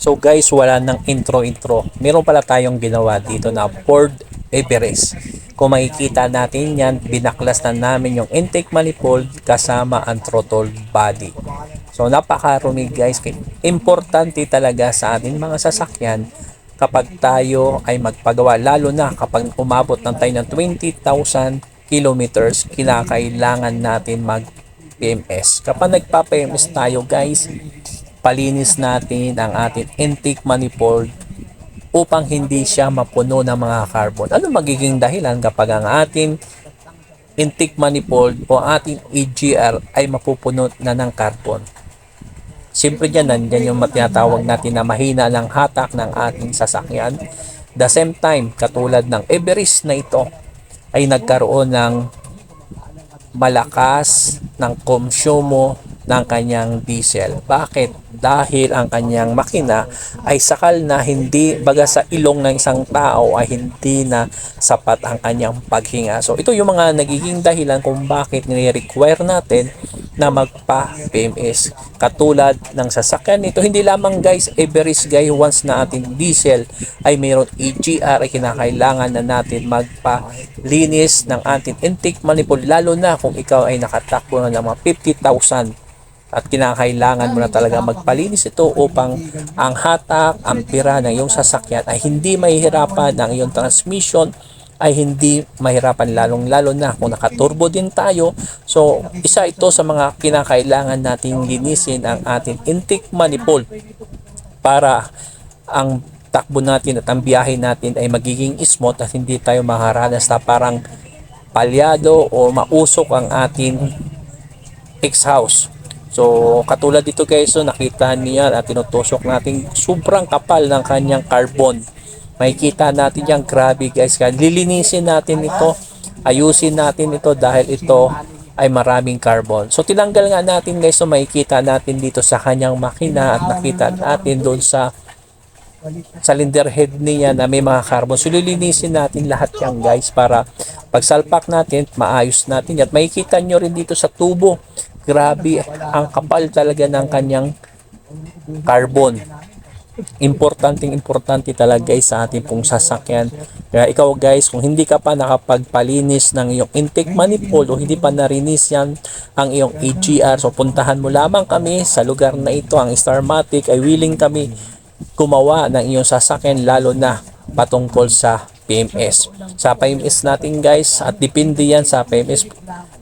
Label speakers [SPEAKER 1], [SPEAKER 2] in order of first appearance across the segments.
[SPEAKER 1] So guys, wala nang intro-intro. Meron pala tayong ginawa dito na Ford Everest. Kung makikita natin yan, binaklas na namin yung intake manifold kasama ang throttle body. So napakarumi guys. Importante talaga sa ating mga sasakyan kapag tayo ay magpagawa. Lalo na kapag umabot ng tayo ng 20,000 kilometers, kinakailangan natin mag PMS. Kapag nagpa-PMS tayo guys, palinis natin ang ating intake manifold upang hindi siya mapuno ng mga carbon. Ano magiging dahilan kapag ang ating intake manifold o ating EGR ay mapupuno na ng carbon? Siyempre dyan, nandyan yung tinatawag natin na mahina ng hatak ng ating sasakyan. The same time, katulad ng Everest na ito, ay nagkaroon ng malakas ng konsumo ng kanyang diesel. Bakit? Dahil ang kanyang makina ay sakal na hindi baga sa ilong ng isang tao ay hindi na sapat ang kanyang paghinga. So ito yung mga nagiging dahilan kung bakit nire-require natin na magpa-PMS. Katulad ng sasakyan nito, hindi lamang guys, Everest guy, once na ating diesel ay mayroon EGR ay kinakailangan na natin magpa-linis ng ating intake manifold lalo na kung ikaw ay nakatakbo na ng mga 50,000 at kinakailangan mo na talaga magpalinis ito upang ang hatak, ang pira ng iyong sasakyan ay hindi mahihirapan ang iyong transmission ay hindi mahirapan lalong lalo na kung nakaturbo din tayo. So isa ito sa mga kinakailangan nating linisin ang ating intake manifold para ang takbo natin at ang biyahe natin ay magiging smooth at hindi tayo makaranas na parang palyado o mausok ang ating exhaust So, katulad dito guys, so nakita niya at tinutusok natin sobrang kapal ng kanyang carbon. Makikita natin yan, grabe guys. Kaya lilinisin natin ito, ayusin natin ito dahil ito ay maraming carbon. So, tinanggal nga natin guys, so makikita natin dito sa kanyang makina at nakita natin doon sa cylinder head niya na may mga carbon. So, lilinisin natin lahat yan guys para pagsalpak natin, maayos natin. At makikita nyo rin dito sa tubo grabe ang kapal talaga ng kanyang carbon. Importanteng importante talaga guys sa ating pong sasakyan. Kaya ikaw guys kung hindi ka pa nakapagpalinis ng iyong intake manifold o hindi pa narinis yan ang iyong EGR so puntahan mo lamang kami sa lugar na ito ang Starmatic. Ay willing kami gumawa ng iyong sasakyan lalo na patungkol sa PMS. Sa PMS natin guys, at depende yan sa PMS,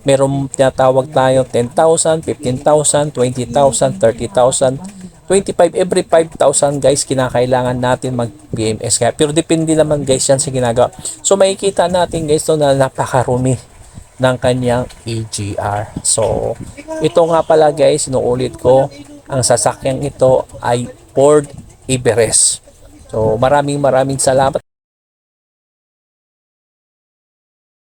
[SPEAKER 1] meron tinatawag tayo 10,000, 15,000, 20,000, 30,000, 25 every 5,000 guys kinakailangan natin mag PMS kaya pero depende naman guys yan sa ginagawa. So makikita natin guys to na napakarumi ng kanyang EGR so ito nga pala guys inuulit ko ang sasakyang ito ay Ford Everest so maraming maraming salamat